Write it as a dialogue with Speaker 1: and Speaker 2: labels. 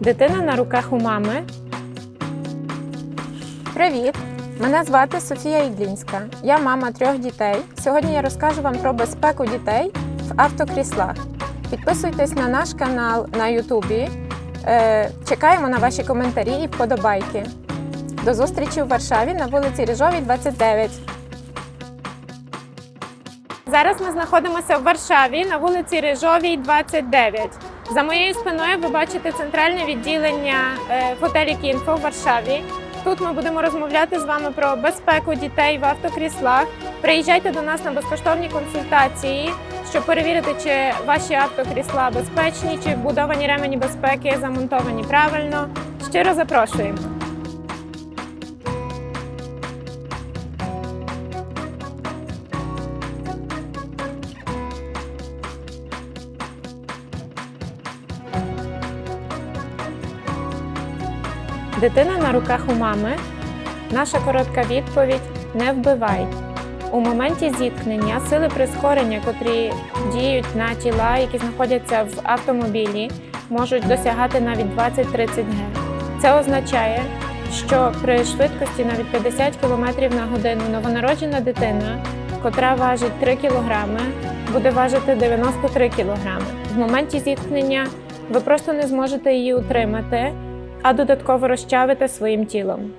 Speaker 1: Дитина на руках у мами. Привіт! Мене звати Софія Іглінська. Я мама трьох дітей. Сьогодні я розкажу вам про безпеку дітей в автокріслах. Підписуйтесь на наш канал на Ютубі. Е, Чекаємо на ваші коментарі і вподобайки. До зустрічі у Варшаві на вулиці Ріжовій, 29. Зараз ми знаходимося в Варшаві на вулиці Рижовій, 29. За моєю спиною ви бачите центральне відділення е, готелі Кінфо в Варшаві. Тут ми будемо розмовляти з вами про безпеку дітей в автокріслах. Приїжджайте до нас на безкоштовні консультації, щоб перевірити, чи ваші автокрісла безпечні, чи вбудовані ремені безпеки замонтовані правильно. Щиро запрошуємо. Дитина на руках у мами. Наша коротка відповідь не вбивай. У моменті зіткнення сили прискорення, котрі діють на тіла, які знаходяться в автомобілі, можуть досягати навіть 20-30 г. Це означає, що при швидкості навіть 50 км на годину новонароджена дитина, котра важить 3 кг, буде важити 93 кг. В моменті зіткнення ви просто не зможете її утримати, а додатково розчавити своїм тілом.